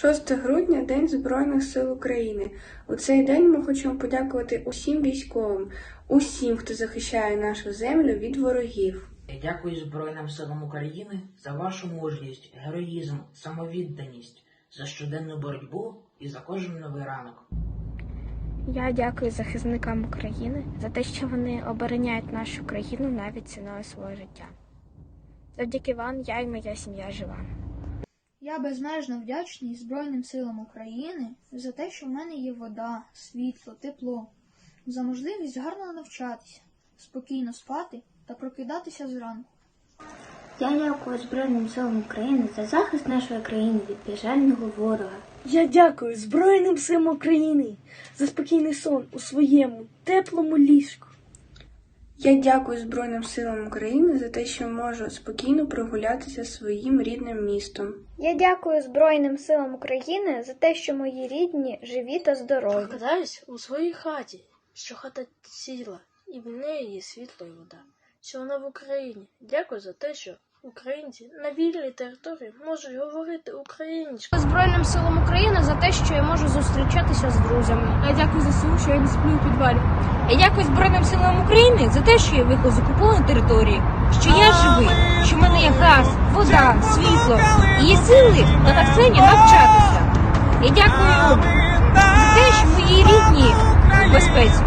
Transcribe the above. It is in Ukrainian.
6 грудня День Збройних сил України. У цей день ми хочемо подякувати усім військовим, усім, хто захищає нашу землю від ворогів. Я дякую Збройним силам України за вашу мужність, героїзм, самовідданість, за щоденну боротьбу і за кожен новий ранок. Я дякую захисникам України за те, що вони обороняють нашу країну навіть ціною свого життя. Завдяки вам я і моя сім'я жива. Я безмежно вдячний Збройним силам України за те, що в мене є вода, світло, тепло, за можливість гарно навчатися, спокійно спати та прокидатися зранку. Я дякую Збройним силам України за захист нашої країни від бажального ворога. Я дякую Збройним силам України за спокійний сон у своєму теплому ліжку. Я дякую Збройним силам України за те, що можу спокійно прогулятися своїм рідним містом. Я дякую Збройним силам України за те, що мої рідні живі та здорові. Прокидаюсь у своїй хаті, що хата ціла, і в неї є світло і вода. Що вона в Україні. Дякую за те, що українці на вільній території можуть говорити українською. Збройним силам України за те, що я можу зустрічатися з друзями. Я дякую ЗСУ, що я не сплю у підвалі. Я дякую Збройним силам України за те, що я виїхав з окупованої території, що я живий, що в мене є газ, вода, світло і є сили та навчання навчатися. Я дякую за те, що мої рідні в безпеці.